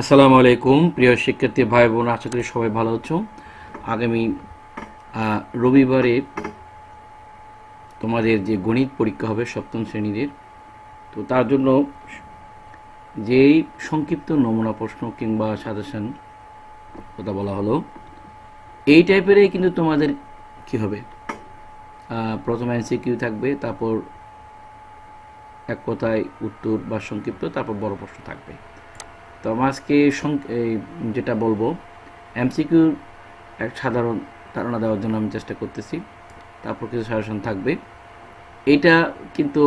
আসসালামু আলাইকুম, প্রিয় শিক্ষার্থী ভাই বোন, আশা করি সবাই ভালো আছো। আগামী রবিবারে তোমাদের যে গণিত পরীক্ষা হবে সপ্তম শ্রেণীদের, তো তার জন্য যেই সংক্ষিপ্ত নমুনা প্রশ্ন কিংবা সাজেশন কথা বলা হলো, এই টাইপেরই কিন্তু তোমাদের কি হবে? প্রথম এনসিকিউ থাকবে, তারপর এক কথায় উত্তর বা সংক্ষিপ্ত, তারপর বড় প্রশ্ন থাকবে। তো আমি আজকে যেটা বলব এমসিকিউ এক সাধারণ ধারণা দেওয়ার জন্য আমি চেষ্টা করতেছি। তারপর কিছু সাজেশন থাকবে। এটা কিন্তু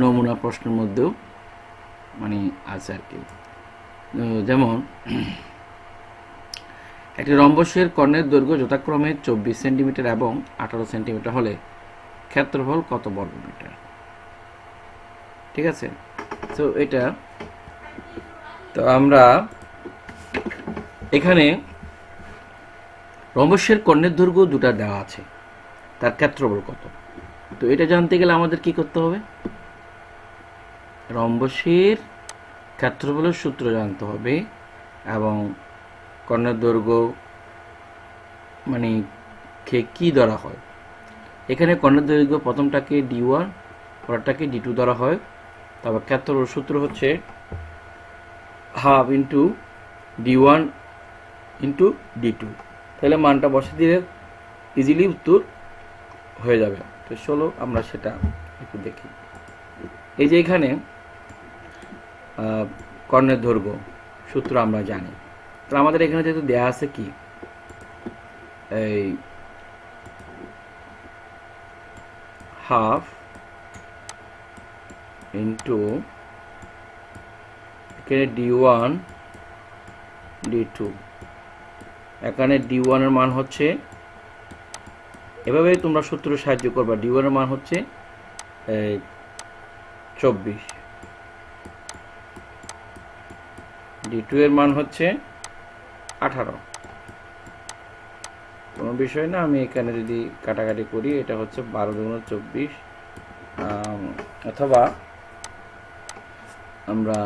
নমুনা প্রশ্নের মধ্যেও মানে আছে আর কি। যেমন, একটি রম্বসের কর্ণের দৈর্ঘ্য যথাক্রমে চব্বিশ সেন্টিমিটার এবং আঠারো সেন্টিমিটার হলে ক্ষেত্রফল কত বর্গমিটার? ঠিক আছে? তো এটা তো আমরা এখানে রম্বসের কর্ণের দৈর্ঘ্য দুটা দেওয়া আছে। তার ক্ষেত্রফল কত? তো এটা জানতে গেলে আমাদের কি করতে হবে? রম্বসের ক্ষেত্রফলের সূত্র জানতে হবে এবং কর্ণের দৈর্ঘ্য মানে কে কি ধরা হয়? এখানে কর্ণের দৈর্ঘ্য প্রথমটাকে ডি ওয়ান পরেরটাকে ডি টু ধরা হয়। তারপর ক্ষেত্রফল সূত্র হচ্ছে half into D one into D two তাহলে মানটা বসে দিলে ইজিলি উত্তর হয়ে যাবে। তো চলো আমরা সেটা একটু দেখি। এই যে এখানে কর্ণের দৈর্ঘ্য, সূত্র আমরা জানি। তো আমাদের এখানে যেহেতু দেয়া আছে কি? এই হাফ ইন্টু এখানে ডি ওয়ান, ডি টু। এখানে ডি ওয়ানের মান হচ্ছে, এভাবে তোমরা সূত্র সাহায্য করবা, ডি ওয়ানের মান হচ্ছে চব্বিশ। ডি টু এর মান হচ্ছে আঠারো। কোনো বিষয় না, আমি এখানে যদি কাটাকাটি করি, এটা হচ্ছে বারো দুগুণ চব্বিশ অথবা আমরা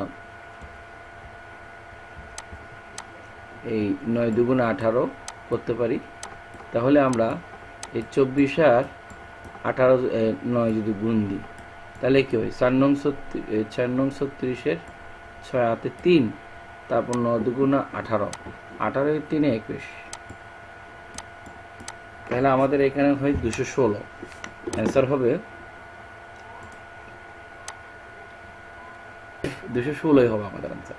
এই নয় দুগুণ আঠারো করতে পারি। তাহলে আমরা এই চব্বিশ আর আঠারো নয় যদি গুণ দিই, তাহলে কি হয়? চার নং ছত্রিশ চার নং ছত্রিশের ছয় হাতে তিন, তারপর ন দুগুণা আঠারো আঠারো তিনে একুশ। তাহলে আমাদের এখানে হয় দুশো ষোলো। অ্যান্সার হবে দুশো ষোলোই হবে আমাদের অ্যান্সার।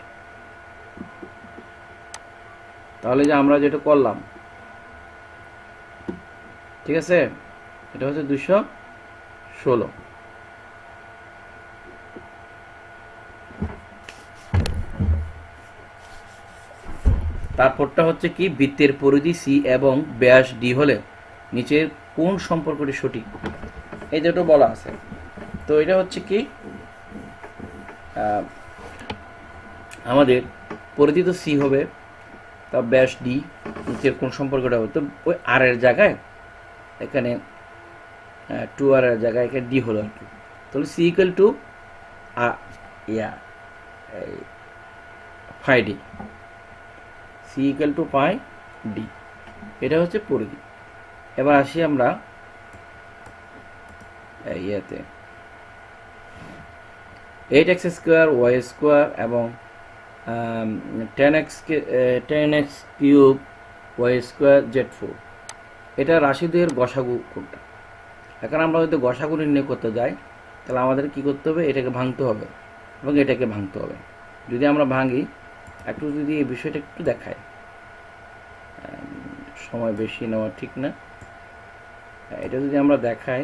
তাহলে যে আমরা যেটা করলাম, ঠিক আছে? এটা হচ্ছে দুশো ষোলো। তারপরটা হচ্ছে কি, বৃত্তের পরিধি সি এবং ব্যাস ডি হলে নিচের কোন সম্পর্কটি সঠিক? এই দুটো বলা আছে। তো এটা হচ্ছে কি আমাদের পরিধি তো সি হবে ব্যাস ডি নিচের কোন সম্পর্কটা হবে তো ওই আর এর জায়গায়, এখানে টু আর এর জায়গায় এখানে ডি হলো আর কি। তাহলে C equal to yeah pi D C equal to pi D এটা হচ্ছে পরিধি। এবার আসি আমরা ইয়েতে। Eight X square Y square এবং ten X ten X cube Y square Z four এটা রাশিদের গসাগু কোনটা এখন আমরা যদি গসাগু নির্ণয় করতে যাই তাহলে আমাদের কি করতে হবে? এটাকে ভাঙতে হবে এবং এটাকে ভাঙতে হবে। যদি আমরা ভাঙি একটু যদি এই বিষয়টা একটু আম, সময় বেশি নেওয়া ঠিক না। এটা যদি আমরা দেখাই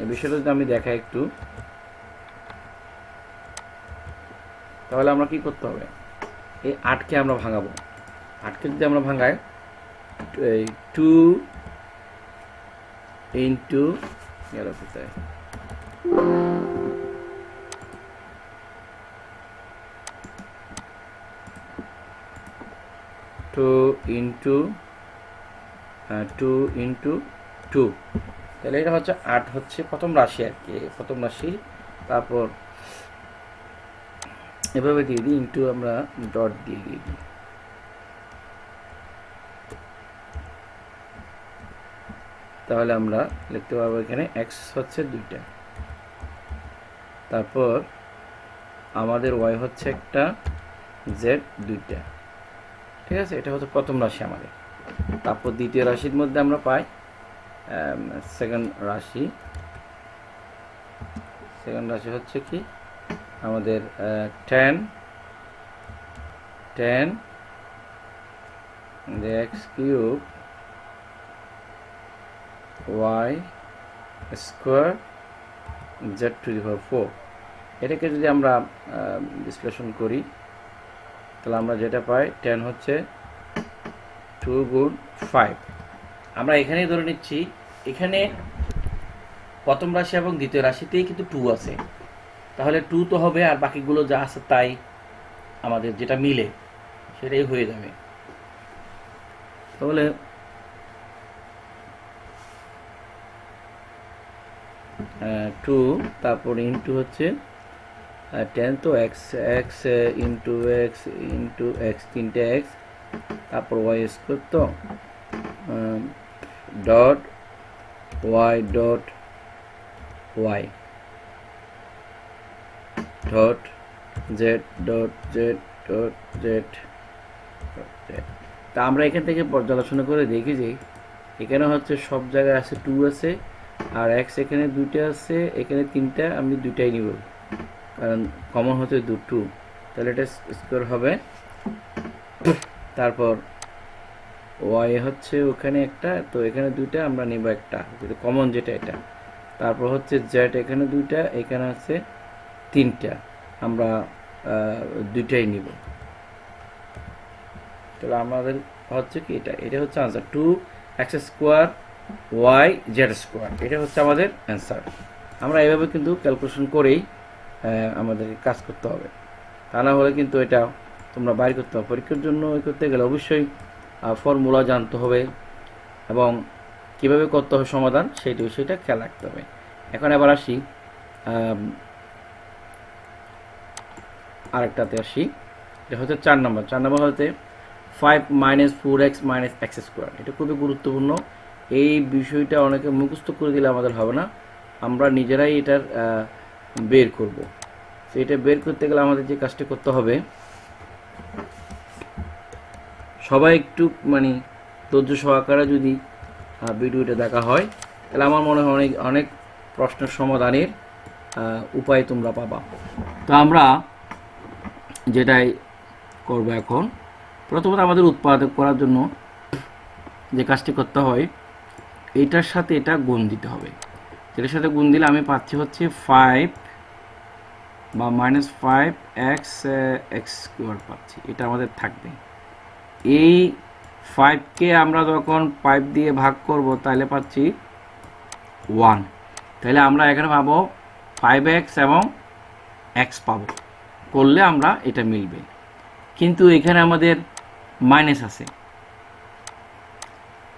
এই বিষয়টা যদি আমি দেখাই একটু। তাহলে আমরা কি করতে হবে? এই আটকে আমরা ভাঙাবো। আটকে যদি আমরা ভাঙাই, এই টু ইন্টু গেল কোথায়? Two into two into two তাহলে এটা হচ্ছে আট হচ্ছে প্রথম রাশি আর কি। প্রথম রাশি, তারপর এভাবে দিয়ে দিই ইন্টু আমরা ডট দিয়ে দিয়ে দিই। তাহলে আমরা লিখতে পারব এখানে এক্স হচ্ছে দুইটা। তারপর আমাদের ওয়াই হচ্ছে একটা জেড দুইটা। ঠিক আছে? এটা হচ্ছে প্রথম রাশি আমাদের। তারপর দ্বিতীয় রাশির মধ্যে আমরা পাই সেকেন্ড রাশি। সেকেন্ড রাশি হচ্ছে কি? আমাদের ten ten X cube Y square Z two the power four এটাকে যদি আমরা বিশ্লেষণ করি, তাহলে আমরা যেটা পাই টেন হচ্ছে টু গুণ ফাইভ আমরা এখানেই ধরে নিচ্ছি, এখানে প্রথম রাশি এবং দ্বিতীয় রাশিতেই কিন্তু টু আছে। তাহলে টু তো হবে আর বাকিগুলো যা আছে তাই আমাদের যেটা মিলে, সেটাই হয়ে যাবে। তাহলে টু তারপর ইন্টু হচ্ছে টেন তো X X into X into X তিনটে এক্স তারপর ওয়াই স্কোয়ার তো dot Y dot Y dot Z dot Z dot Z তা আমরা এখান থেকে পর্যালোচনা করে দেখি যে এখানে হচ্ছে সব জায়গায় আছে টু আছে, আর এক্স এখানে দুইটা আছে, এখানে তিনটা, আমি দুইটাই নিব। কারণ কমন হচ্ছে দু টু তাহলে এটা স্কোয়ার হবে। তারপর ওয়াই হচ্ছে ওখানে একটা, তো এখানে দুইটা, আমরা নিব একটা। কমন যেটা এটা। তারপর হচ্ছে জেড এখানে দুইটা, এখানে আছে তিনটা, আমরা দুইটাই নিব। তাহলে আমাদের হচ্ছে কি, এটা এটা হচ্ছে answer two X square Y Z square এটা হচ্ছে আমাদের অ্যান্সার আমরা এভাবে কিন্তু ক্যালকুলেশন করেই আমাদের কাজ করতে হবে। তা না হলে কিন্তু এটা তোমরা বাইর করতে হবে। পরীক্ষার জন্য করতে গেলে অবশ্যই ফর্মুলা জানতে হবে এবং কীভাবে করতে হবে সমাধান সেই বিষয়টা খেয়াল রাখতে হবে। এখন এবার আসি আরেকটাতে আসি। এটা হচ্ছে চার নম্বর। চার নম্বর হতে five minus four X minus X square এটা খুবই গুরুত্বপূর্ণ। এই বিষয়টা অনেকে মুখস্থ করে দিলে আমাদের হবে না। আমরা নিজেরাই এটার বের করব। তো এটা বের করতে গেলে আমাদের যে কাজটি করতে হবে, সবাই একটু মানে ধৈর্য সহকারে যদি ভিডিওটা দেখা হয়, তাহলে আমার মনে হয় অনেক অনেক প্রশ্নের সমাধানের উপায় তোমরা পাবা। তো আমরা যেটাই করব এখন। প্রথমত আমাদের উৎপাদক করার জন্য যে কাজটি করতে হয়, এটার সাথে এটা গুণ দিতে হবে। এটার সাথে গুণ দিলে আমি পাচ্ছি হচ্ছে ফাইভ বা minus five X X square পাচ্ছি। এটা আমাদের থাকবে। এই ফাইভকে আমরা যখন পাইপ দিয়ে ভাগ করব, তাহলে পাচ্ছি ওয়ান তাহলে আমরা এখানে পাবো ফাইভ এক্স এবং এক্স পাবো। করলে আমরা এটা মিলবে। কিন্তু এখানে আমাদের মাইনাস আছে।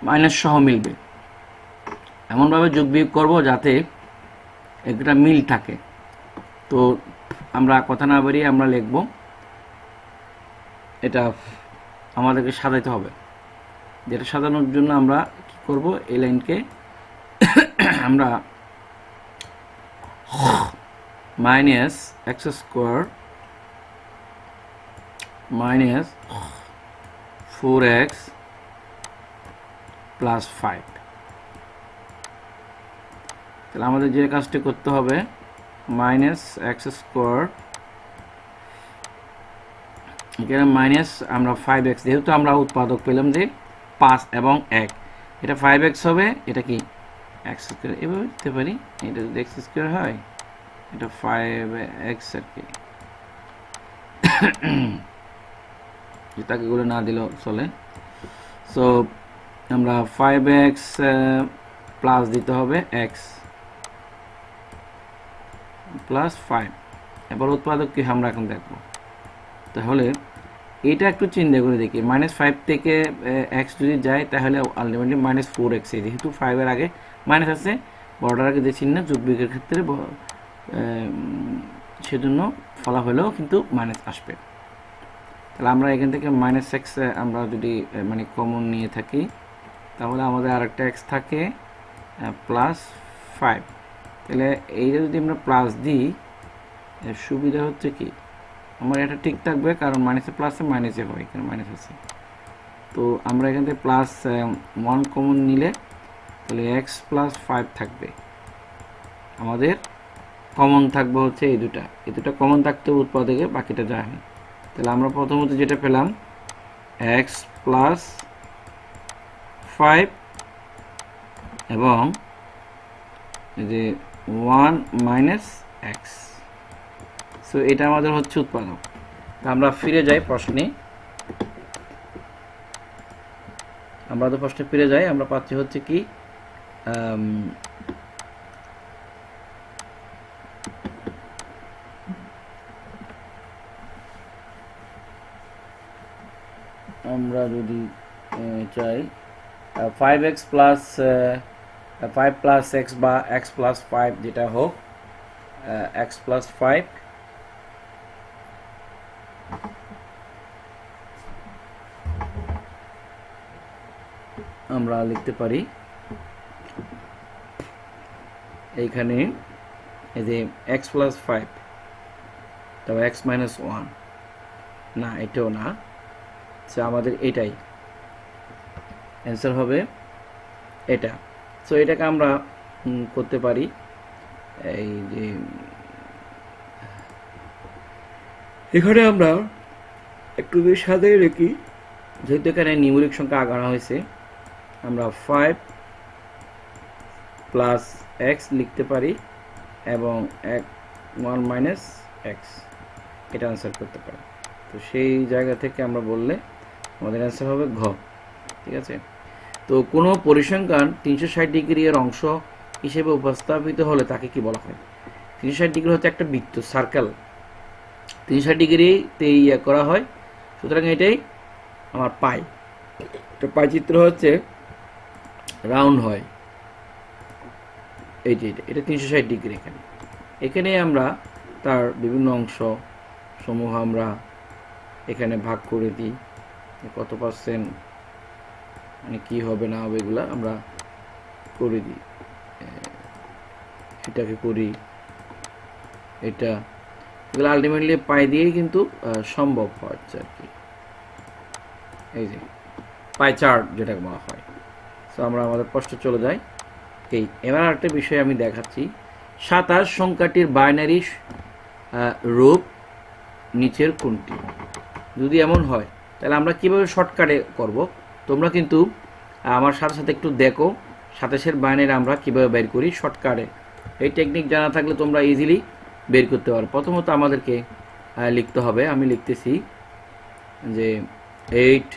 মাইনাস সহ মিলবে। এমনভাবে যোগ বিয়োগ করব যাতে একটা মিল থাকে। তো আমরা কথা না বাড়িয়ে আমরা লিখব, এটা আমাদেরকে সাজাইতে হবে। যেটা সাজানোর জন্য আমরা কি করব? এই লাইনকে আমরা minus X square four X plus five তাহলে আমাদের যে কাজটি করতে হবে মাইনাস এক্স স্কোয়ার এখানে মাইনাস আমরা ফাইভ এক্স যেহেতু আমরা উৎপাদক পেলাম যে পাঁচ এবং এক, এটা ফাইভ এক্স হবে, এটা কি? এক্স স্কোয়ার এভাবে দিতে পারি, এটা যদি এক্স স্কোয়ার হয়, এটা ফাইভ এক্স আর কি। তাকে গুলো না দিলেও চলে। সো আমরা ফাইভ এক্স প্লাস দিতে হবে এক্স প্লাস ফাইভ এবার উৎপাদক কি আমরা এখন দেখব। তাহলে এটা একটু চিন্তা করে দেখি। মাইনাস ফাইভ থেকে এক্স যদি যায় তাহলে আলটিমেটলি মাইনাস ফোর এক্স যেহেতু ফাইভের আগে মাইনাস আছে বর্ডার আগে যে চিহ্ন যোগ বিয়োগের ক্ষেত্রে উম, সেজন্য ফলাফলেও কিন্তু মাইনাস আসবে। তাহলে আমরা এখান থেকে মাইনাস এক্স আমরা যদি মানে কমন নিয়ে থাকি, তাহলে আমাদের আরেকটা এক্স থাকে প্লাস ফাইভ তাহলে এইটা যদি আমরা প্লাস দিই সুবিধা হচ্ছে কি? আমার এটা ঠিক থাকবে কারণ মাইনাসে প্লাসে মাইনাসে হয় এখানে মাইনাস আছে। তো আমরা এখান থেকে প্লাস ওয়ান কমন নিলে, তাহলে এক্স প্লাস ফাইভ থাকবে। আমাদের কমন থাকবে হচ্ছে এই দুটা। এই দুটা কমন থাকতে উৎপাদকে, বাকিটা যায় না। তাহলে আমরা প্রথমত যেটা পেলাম এক্স প্লাস ফাইভ এবং যে ওয়ান মাইনাস এক্স সো এটা আমাদের হচ্ছে উৎপাদক। আমরা ফিরে যাই প্রশ্নে। আমরা তো প্রশ্নে ফিরে যাই, আমরা পাচ্ছি হচ্ছে কি আম, আমরা যদি চাই five X plus five plus X বা এক্স প্লাস ফাইভ যেটা হোক এক্স প্লাস ফাইভ আমরা লিখতে পারি, এইখানে, এই যে এক্স প্লাস ফাইভ তবে এক্স মাইনাস ওয়ান না, এটাও না। সো আমাদের এটাই। অ্যান্সার হবে এটা। সো এটাকে আমরা করতে পারি এই যে, এখানে আমরা একটু বেশ সাজাই রেখি, যেহেতু এখানে নিউমেরিক সংখ্যা আগানো হয়েছে, আমরা ফাইভ প্লাস এক্স লিখতে পারি এবং এক ওয়ান মাইনাস এক্স এটা আনসার করতে পারি। তো সেই জায়গা থেকে আমরা বললে আমাদের অ্যান্সার হবে ঘ, ঠিক আছে? তো কোনো পরিসংখ্যান তিনশো ষাট ডিগ্রি এর অংশ হিসেবে উপস্থাপিত হলে তাকে কি বলা হয়? তিনশো ষাট ডিগ্রি হচ্ছে একটা বৃত্ত সার্কেল তিনশো ষাট ডিগ্রিতে ইয়ে করা হয়, সুতরাং এটাই আমার পাই। তো পাই চিত্র হচ্ছে রাউন্ড হয়। এই যে এটা এটা তিনশো ষাট ডিগ্রি এখানে। এখানে আমরা তার বিভিন্ন অংশ সমূহ আমরা এখানে ভাগ করে দিই। কত পার্সেন্ট মানে কি হবে না হবে এগুলা আমরা করে দিই। এটাকে করি, এটা, এগুলো আলটিমেটলি পাই দিয়েই কিন্তু সম্ভব হচ্ছে আর কি। এই যে পাই চার্ট যেটাকে বলা হয়। সো আমরা আমাদের কষ্ট চলে যাই। এই, এবার একটা বিষয় আমি দেখাচ্ছি। সাতাশ সংখ্যাটির বাইনারি রূপ নিচের কোনটি? যদি এমন হয় তাহলে আমরা কীভাবে শর্টকাটে করব? তোমরা কিন্তু আমার সাথে সাথে একটু দেখো। সাতাশের বাইনের আমরা কীভাবে বের করি শর্টকাটে এই টেকনিক জানা থাকলে তোমরা ইজিলি বের করতে পারো। প্রথমত আমাদেরকে লিখতে হবে। আমি লিখতেছি যে এইট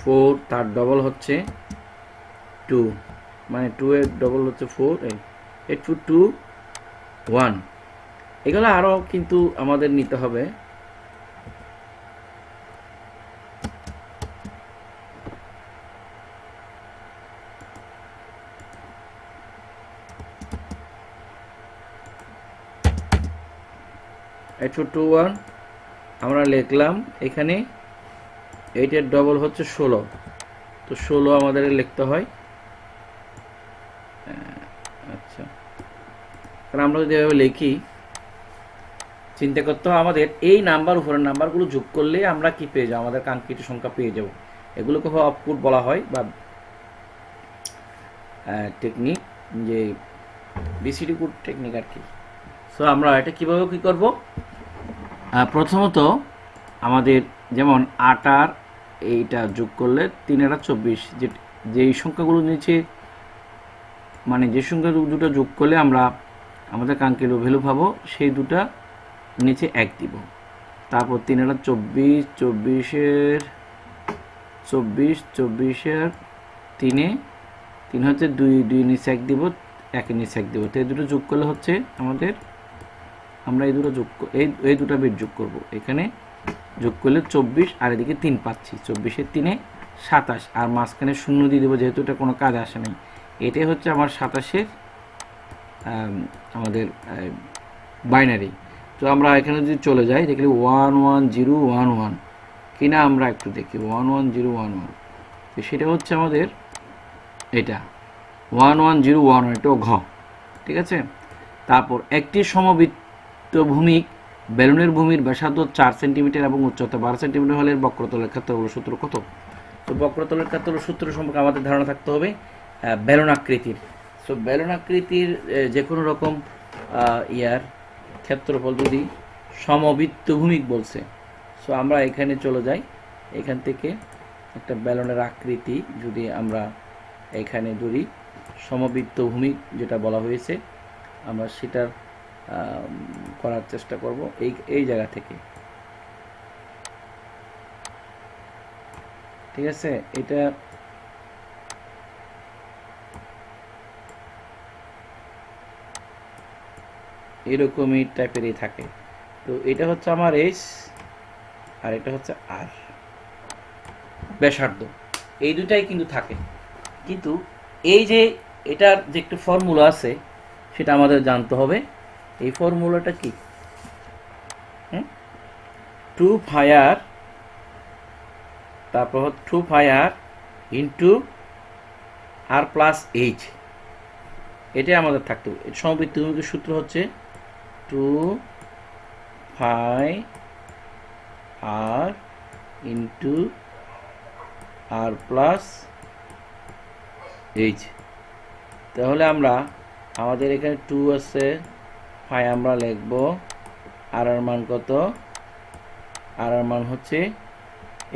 ফোর তার ডবল হচ্ছে টু মানে টু এর ডবল হচ্ছে four eight two two one এগুলো আরও কিন্তু আমাদের নিতে হবে। টু ওয়ান আমরা লিখলাম এখানে এইটের ডবল হচ্ছে ষোলো। তো ষোলো আমাদের লিখতে হয়। আচ্ছা। কারণ আমরা যদি এভাবে লিখি, চিন্তা করতে আমাদের এই নাম্বার, উপরের নাম্বারগুলো যোগ করলে আমরা কি পেয়ে যাব? আমাদের কাঙ্ক্ষিত সংখ্যা পেয়ে যাব। এগুলোকে অফকুট বলা হয় বা টেকনিক যে বিসিডি কুট টেকনিক আর কি। সো আমরা এটা কীভাবে কী করব? প্রথমত আমাদের যেমন আট আর এইটা যোগ করলে তিন আটা চব্বিশ, যে যেই সংখ্যাগুলো নিচে মানে যে সংখ্যা দুটো যোগ করলে আমরা আমাদের কাঙ্ক্ষিত ভ্যালু পাবো, সেই দুটা নিচে এক দিব। তারপর তিন আটা চব্বিশ, চব্বিশের চব্বিশ, চব্বিশের তিনে, তিন হচ্ছে দুই দুই নিচে এক দিব, এক নিচে এক দিব। তো এই দুটো যোগ করলে হচ্ছে আমাদের আমরা এই দুটো যোগ এই এই দুটো বিট যোগ করব। এখানে যোগ করলে চব্বিশ আর এদিকে তিন পাচ্ছি। চব্বিশের তিনে সাতাশ আর মাঝখানে শূন্য দিয়ে দেবো যেহেতু এটা কোনো কাজ আসে নাই। এটাই হচ্ছে আমার সাতাশের আম, আমাদের বাইনারি তো আমরা এখানে যদি চলে যাই দেখলে one one zero one one কিনা আমরা একটু দেখি one one zero one one তো সেটা হচ্ছে আমাদের এটা one one zero one one এটা ঘ। ঠিক আছে? তারপর একটি সমবৃত্ত ভূমিক বেলুনের ভূমির ব্যাসার্ধ চার সেন্টিমিটার এবং উচ্চতা বারো সেন্টিমিটার হলে বক্রতলের ক্ষেত্রফল সূত্র কত? তো বক্রতলের ক্ষেত্রফল সূত্র সম্পর্কে আমাদের ধারণা থাকতে হবে বেলুন আকৃতির। সো বেলুন আকৃতির যে কোনো রকম ইয়ার ক্ষেত্রফল যদি সমবৃত্ত ভূমিক বলছে সো আমরা এখানে চলে যাই। এখান থেকে একটা বেলুনের আকৃতি যদি আমরা এখানে ধরি সমবৃত্ত ভূমিক যেটা বলা হয়েছে, আমরা সেটার করার চেষ্টা করব এই এই জায়গা থেকে। ঠিক আছে? এটা এরকমই টাইপেরই থাকে। তো এটা হচ্ছে আমার এস আর এটা হচ্ছে আর ব্যাসার্ধ। এই দুটাই কিন্তু থাকে। কিন্তু এই যে এটার যে একটা ফর্মুলা আছে, সেটা আমাদের জানতে হবে। এই ফর্মুলাটা কি? টু ফায়ার তারপর two pi R into R plus H. এটাই আমাদের থাকতে হবে। সমবৃত্ত ভূমিকের সূত্র হচ্ছে two pi R into R plus H. তাহলে আমরা আমাদের এখানে টু আছে ফাই আমরা লিখব। আর আর মান কত? আর আর মান হচ্ছে,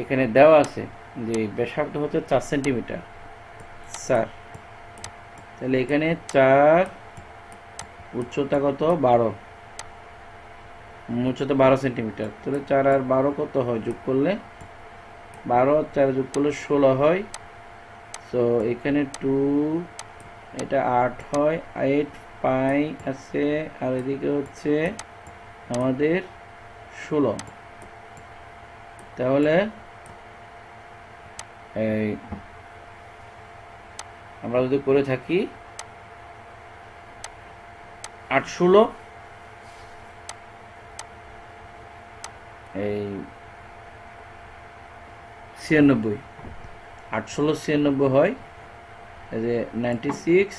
এখানে দেওয়া আছে যে ব্যাসার্ধ হচ্ছে চার সেন্টিমিটার। স্যার, তাহলে এখানে চার, উচ্চতা কত? বারো। উচ্চতা বারো সেন্টিমিটার। তাহলে চার আর বারো কত হয়? যোগ করলে বারো আর চার যোগ করলে ষোলো হয়। সো এখানে টু এটা আট হয় এইট পাই আছে আর এদিকে হচ্ছে আমাদের ষোলো। তাহলে এই আমরা যদি করে থাকি আট ষোলো, এই ছিয়ানব্বই। আট ষোলো, ছিয়ানব্বই হয় যে নাইনটি সিক্স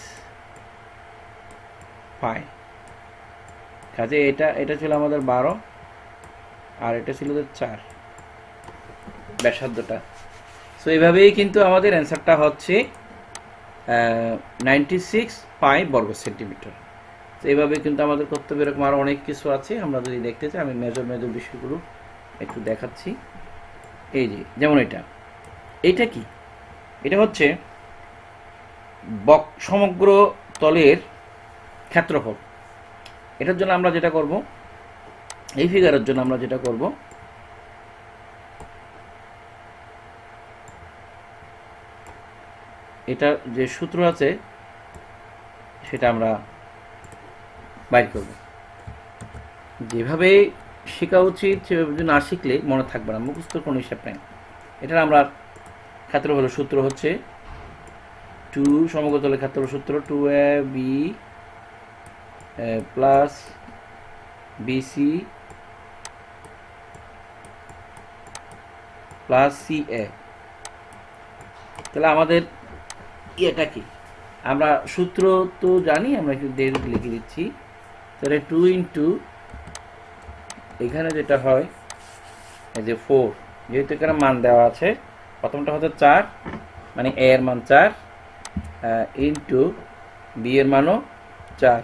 ফাইভ কাজে এটা এটা ছিল আমাদের বারো, আর এটা ছিল চার ব্যাসার্ধটা। সো এইভাবেই কিন্তু আমাদের অ্যান্সারটা হচ্ছে নাইনটি সিক্স পাই বর্গ সেন্টিমিটার তো এইভাবে কিন্তু আমাদের করতে হবে, এরকম আরও অনেক কিছু আছে। আমরা যদি দেখতে চাই, আমি মেজর মেজর বিষয়গুলো একটু দেখাচ্ছি। এই যে, যেমন এটা। এইটা কি? এটা হচ্ছে বক, সমগ্র তলের ক্ষেত্রফল। এটার জন্য আমরা যেটা করব, এই ফিগারের জন্য আমরা যেটা করব, এটা যে সূত্র আছে, সেটা আমরা বাইর করব। যেভাবে শেখা উচিত, সেভাবে না শিখলে মনে থাকবে না, মুখস্থ কোনো হিসাব নেই। এটার আমরা ক্ষেত্রফল সূত্র হচ্ছে টু সমগ্রতলের ক্ষেত্রফল সূত্র two A B plus BC plus C A তাহলে আমাদের ইয়েটা কি? আমরা সূত্র তো জানি, আমরা একটু দেড় লিখে দিচ্ছি। তাহলে টু ইন্টু এখানে যেটা হয়, এই যে ফোর যেহেতু এখানে মান দেওয়া আছে, প্রথমটা হচ্ছে চার মানে এ এর মান চার ইন্টু বি এর মানও চার।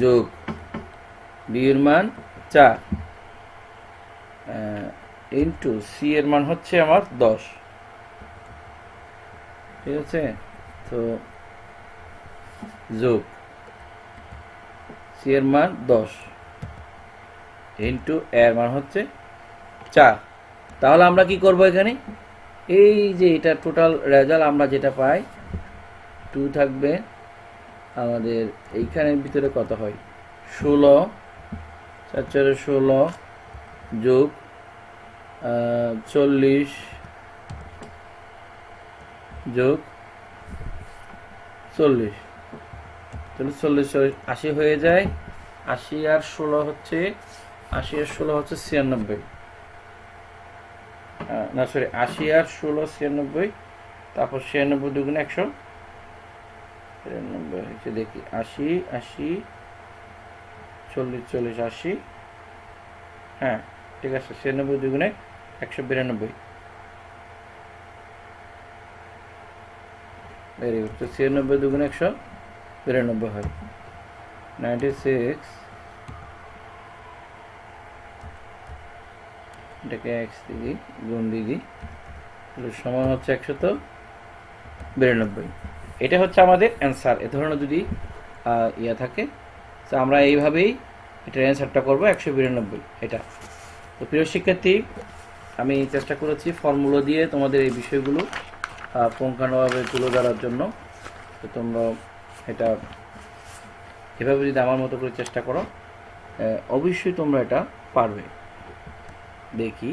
যোগ। বিয়ের মান চার। ইন্টু সি এর মান হচ্ছে আমার দশ। ঠিক আছে? তো যোগ। সি এর মান দশ। ইন্টু এর মান হচ্ছে চার। তাহলে আমরা কি করব এখানে? এই যে এটা টোটাল রেজাল্ট আমরা যেটা পাই টু থাকবে আমাদের এইখানের ভিতরে কত হয়? ষোলো, চার চারে ষোলো যোগ চল্লিশ যোগ চল্লিশ। চল্লিশ চল্লিশ আশি হয়ে যায়। আশি আর ষোলো হচ্ছে, আশি আর ষোলো হচ্ছে ছিয়ানব্বই। না সরি আশি আর ষোলো ছিয়ানব্বই, তারপর ছিয়ানব্বই দুগুণ একশো তিরানব্বই হচ্ছে, দেখি, আশি আশি, চল্লিশ চল্লিশ, আশি। হ্যাঁ ঠিক আছে, ছিয়ানব্বই দুগুণে একশো বিরানব্বই। ভেরি গুড তো ছিয়ানব্বই দুগুণে একশো বিরানব্বই হয়। নাইনটি সিক্স এটাকে এক্স দিদি গুণ দিদি সমান হচ্ছে একশত বিরানব্বই। এটা হচ্ছে আমাদের অ্যান্সার এ ধরনের যদি ইয়ে থাকে, তো আমরা এইভাবেই এটার অ্যান্সারটা করব, একশো বিরানব্বই। এটা। তো প্রিয় শিক্ষার্থী, আমি চেষ্টা করেছি ফর্মুলা দিয়ে তোমাদের এই বিষয়গুলো পুঙ্খানুভাবে তুলে ধরার জন্য। তো তোমরা এটা, এভাবে যদি আমার মতো করে চেষ্টা করো অবশ্যই তোমরা এটা পারবে। দেখি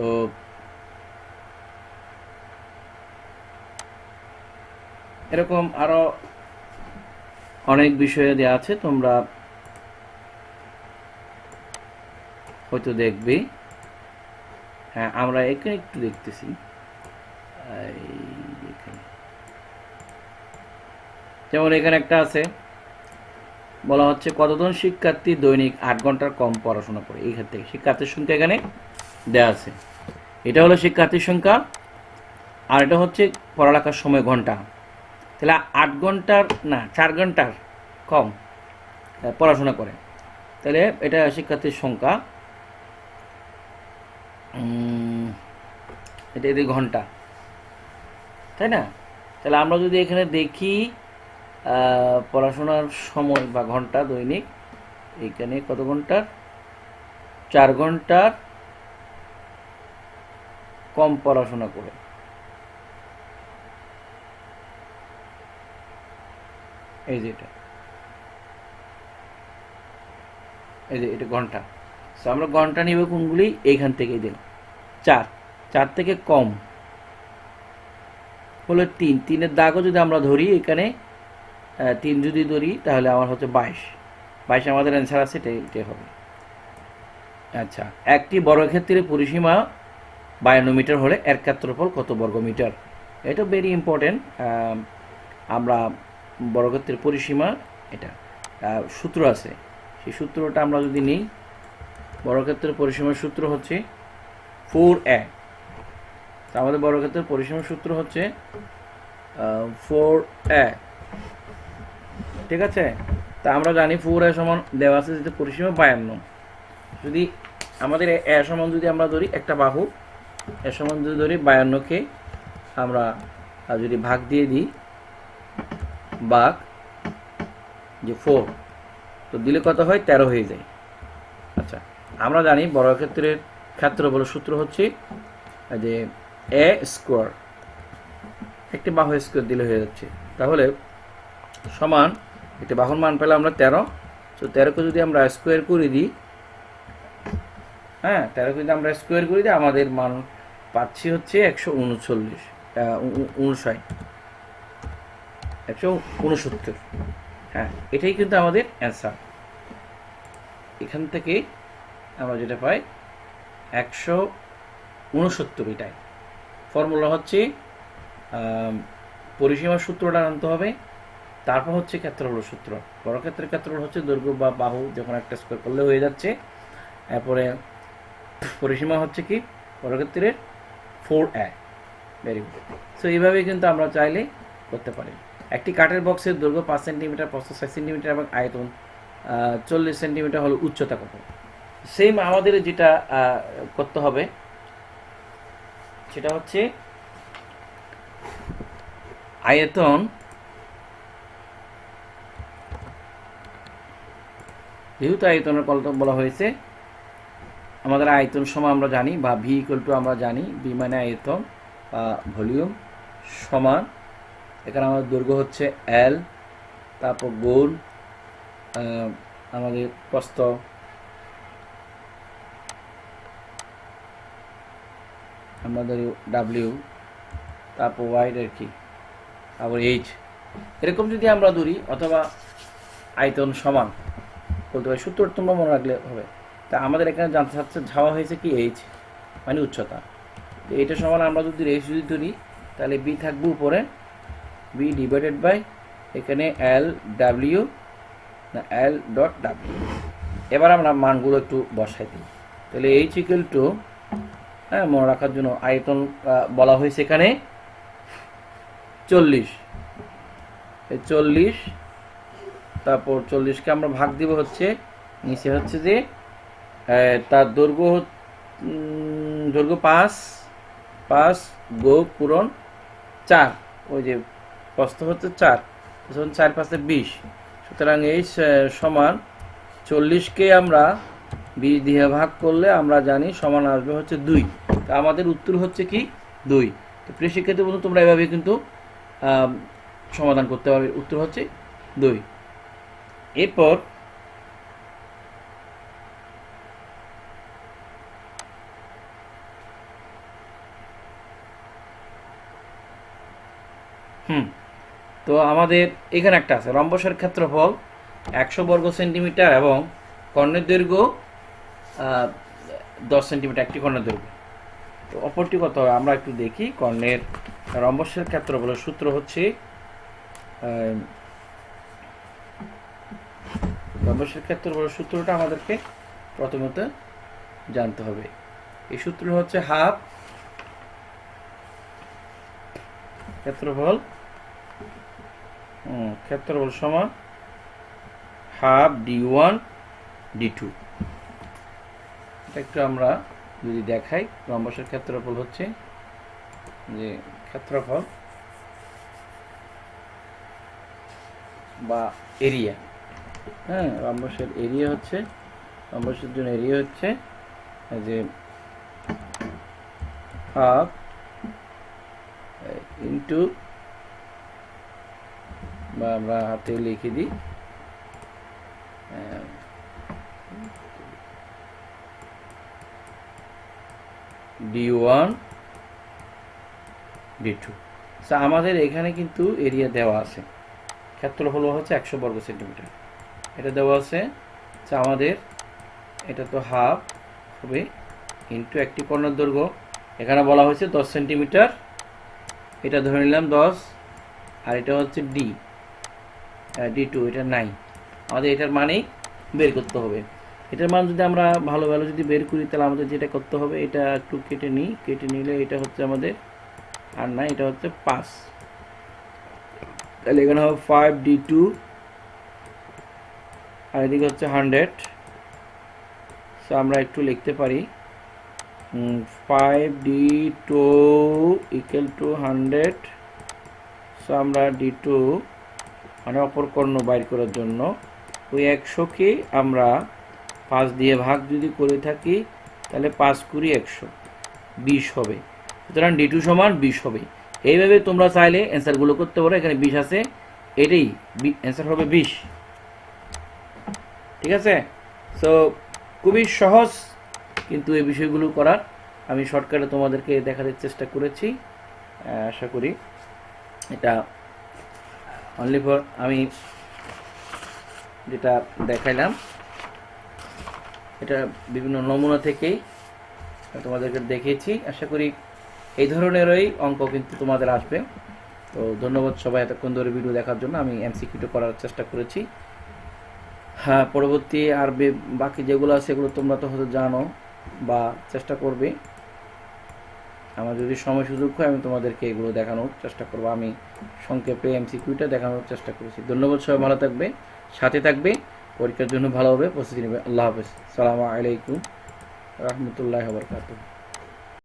তো এরকম আরও অনেক বিষয়ে দেওয়া আছে, তোমরা হয়তো দেখবে। হ্যাঁ আমরা এখানে একটু দেখতেছি। যেমন এখানে একটা আছে, বলা হচ্ছে, কতজন শিক্ষার্থী দৈনিক আট ঘণ্টার কম পড়াশোনা করে? এই ক্ষেত্রে শিক্ষার্থীর সংখ্যা এখানে দেওয়া আছে। এটা হলো শিক্ষার্থীর সংখ্যা, আর এটা হচ্ছে পড়ালেখার সময় ঘণ্টা। তাহলে আট ঘণ্টার, না, চার ঘণ্টার কম পড়াশোনা করে। তাহলে এটা শিক্ষার্থীর সংখ্যা এটা এদের ঘণ্টা। তাই না? তাহলে আমরা যদি এখানে দেখি পড়াশোনার সময় বা ঘণ্টা দৈনিক, এখানে কত ঘণ্টার? চার ঘণ্টার কম পড়াশোনা করে। এই যে এটা। এই যে এটা ঘণ্টা। So, আমরা ঘণ্টা নিব কোনগুলি? এইখান থেকে দিন চার। চার থেকে কম হলো তিন। তিনের দাগও যদি আমরা ধরি এখানে তিন যদি ধরি তাহলে আমার হচ্ছে বাইশ। বাইশ আমাদের অ্যান্সার আছে এটাই হবে। আচ্ছা একটি বর্গক্ষেত্রের পরিসীমা বায়ান্ন মিটার হলে এর ক্ষেত্রফল কত বর্গ মিটার? এটা ভেরি ইম্পর্টেন্ট আমরা বর্গক্ষেত্রের পরিসীমা এটা সূত্র আছে। সেই সূত্রটা আমরা যদি নিই, বর্গক্ষেত্রের পরিসীমার সূত্র হচ্ছে ফোর এ আমাদের বর্গক্ষেত্রের পরিসীমার সূত্র হচ্ছে ফোর এ ঠিক আছে? তা আমরা জানি ফোর এ সমান দেওয়া আছে যেটা পরিসীমা বায়ান্ন। যদি আমাদের এ সমান যদি আমরা ধরি একটা বাহু এ সমান যদি ধরি বায়ান্নকে আমরা যদি ভাগ দিয়ে দিই ভাগ যে ফোর তো দিলে কত হয়? তেরো হয়ে যায়। আচ্ছা আমরা জানি বর্গক্ষেত্রের ক্ষেত্রফল সূত্র হচ্ছে যে এ স্কোয়ার একটি বাহু স্কোয়ার দিলে হয়ে যাচ্ছে। তাহলে সমান, একটি বাহুর মান পেলে আমরা তেরো, তো তেরোকে যদি আমরা স্কোয়ার করে দিই হ্যাঁ তেরোকে যদি আমরা স্কোয়ার করি দিই আমাদের মান পাচ্ছি হচ্ছে একশো উনচল্লিশ উনষাট একশো উনসত্তর। হ্যাঁ এটাই কিন্তু আমাদের অ্যান্সার এখান থেকে আমরা যেটা পাই একশো উনসত্তর এটাই। ফর্মুলা হচ্ছে আম, পরিসীমার সূত্রটা আনতে হবে তারপর হচ্ছে ক্ষেত্রফল সূত্র। বড় ক্ষেত্রের ক্ষেত্রফল হচ্ছে দৈর্ঘ্য বা বাহু যখন একটা স্কোয়ার করলে হয়ে যাচ্ছে। এরপরে পরিসীমা হচ্ছে কি? বর্গক্ষেত্রের four A very good so এইভাবে কিন্তু আমরা চাইলে করতে পারি। একটি কাঠের বক্সের দৈর্ঘ্য পাঁচ সেন্টিমিটার, প্রস্থ ছয় সেন্টিমিটার এবং আয়তন চল্লিশ সেন্টিমিটার হলো উচ্চতা কত? সেম আমাদের যেটা করতে হবে, সেটা হচ্ছে আয়তন যেহেতু আয়তনের কত বলা হয়েছে আমাদের আয়তন সময় আমরা জানি বা ভি ইকুয়াল টু আমরা জানি বি মানে আয়তন, বা ভলিউম সমান, এখানে আমাদের দৈর্ঘ্য হচ্ছে এল তারপর গোল আমাদের প্রস্থ। আমাদের ডাব্লিউ তারপর ওয়াইড আর কি? তারপর এইচ এরকম যদি আমরা ধরি, অথবা আয়তন সমান, বলতে পারি সূত্র তোমরা মনে রাখলে হবে। তা আমাদের এখানে জানতে চাচ্ছে যাওয়া হয়েছে কি? এইচ মানে উচ্চতা। এটা সমান আমরা যদি এইচ যদি ধরি, তাহলে বি থাকবে উপরে। বি ডিভাইডেড বাই এখানে এল ডাব্লিউ না এল ডট ডাব্লিউ এবার আমরা মানগুলো একটু বসাই দিই। তাহলে এইচ ইকুয়াল টু হ্যাঁ মনে রাখার জন্য আয়তন বলা হয়েছে এখানে চল্লিশ। চল্লিশ, তারপর চল্লিশকে আমরা ভাগ দিব হচ্ছে, নিচে হচ্ছে যে তার দৈর্ঘ্য দৈর্ঘ্য পাঁচ পাঁচ গো পূরণ চার, ওই যে প্রস্থ হচ্ছে চার যখন চার পাঁচে বিশ। সুতরাং এই সমান চল্লিশকে আমরা বিশ দিয়ে ভাগ করলে আমরা জানি সমান আসবে হচ্ছে দুই। তা আমাদের উত্তর হচ্ছে কি? দুই। তো প্রিয় শিক্ষার্থী বন্ধু, তোমরা এভাবে কিন্তু সমাধান করতে পারবে। উত্তর হচ্ছে দুই। এরপর তো আমাদের এখানে একটা আছে, রম্বসের ক্ষেত্রফল একশো বর্গ সেন্টিমিটার এবং কর্ণের দৈর্ঘ্য দশ সেন্টিমিটার, একটি কর্ণের দৈর্ঘ্য। তো অপরটি কত আমরা একটু দেখি, কর্ণের রম্বসের ক্ষেত্রফলের সূত্র হচ্ছে রম্বসের ক্ষেত্রফলের সূত্রটা আমাদেরকে প্রথমত জানতে হবে। এই সূত্র হচ্ছে হাফ ক্ষেত্রফল ক্ষেত্রফল সমান half D one D two. এটা একটু আমরা যদি দেখাই রম্বসের ক্ষেত্রফল হচ্ছে যে ক্ষেত্রফল বা এরিয়া। হ্যাঁ রম্বসের এরিয়া হচ্ছে রম্বসের জন্য এরিয়া হচ্ছে যে হাফ ইন্টু বা আমরা হাতে লিখে দিই। ডি ওয়ান ডি টু আমাদের এখানে কিন্তু এরিয়া দেওয়া আছে। ক্ষেত্রফল হচ্ছে একশো বর্গ সেন্টিমিটার। এটা দেওয়া আছে তা আমাদের এটা তো হাফ হবে ইন্টু একটি কর্ণের দৈর্ঘ্য। এখানে বলা হয়েছে দশ সেন্টিমিটার। এটা ধরে নিলাম দশ, আর এটা হচ্ছে ডি ডি টু এটা নাই। আমাদের এটার মানেই বের করতে হবে। এটার মান যদি আমরা ভালো ভালো যদি বের করি, তাহলে আমাদের যেটা করতে হবে, এটা একটু কেটে নিই। কেটে নিলে এটা হচ্ছে আমাদের আর না এটা হচ্ছে পাঁচ। তাহলে এখানে হবে ফাইভ ডি টু আর এদিকে হচ্ছে হান্ড্রেড সো আমরা একটু লিখতে পারি। Five D two equal to hundred so আমরা ডি টু মানে অপর কর্ণ বাইর করার জন্য। ওই একশোকে আমরা পাঁচ দিয়ে ভাগ যদি করে থাকি, তাহলে পাঁচ কুড়ি একশো, বিশ হবে। সুতরাং ডি টু সমান বিশ হবে। এইভাবে তোমরা চাইলে অ্যান্সারগুলো করতে পারো, এখানে বিশ আছে, এটাই অ্যান্সার হবে বিশ। ঠিক আছে? সো খুবই সহজ, কিন্তু এই বিষয়গুলো করার আমি শর্টকাটে তোমাদেরকে দেখাতে চেষ্টা করেছি। আশা করি এটা অনলি ফর আমি যেটা দেখাইলাম, এটা বিভিন্ন নমুনা থেকেই তোমাদেরকে দেখিয়েছি। আশা করি এই ধরনেরই অঙ্ক কিন্তু তোমাদের আসবে। তো ধন্যবাদ সবাই এতক্ষণ ধরে ভিডিও দেখার জন্য। আমি এমসিকিউটা করার চেষ্টা করেছি। হ্যাঁ পরবর্তী আর বাকি যেগুলো আছে সেগুলো তোমরা তো হয়তো জানো বা চেষ্টা করবে। আমার যদি সময় সুযোগ হয়, আমি তোমাদেরকে এগুলো দেখানোর চেষ্টা করব। আমি সংক্ষেপে এমসিকিউটা দেখানোর চেষ্টা করেছি। ধন্যবাদ সবাই, ভালো থাকবে, সাথে থাকবে। পরীক্ষার জন্য ভালো হবে, প্রস্তুতি নেবে। আল্লাহ হাফেজ। সালামু আলাইকুম। রহমতুল্লাহ বরকাতুহ।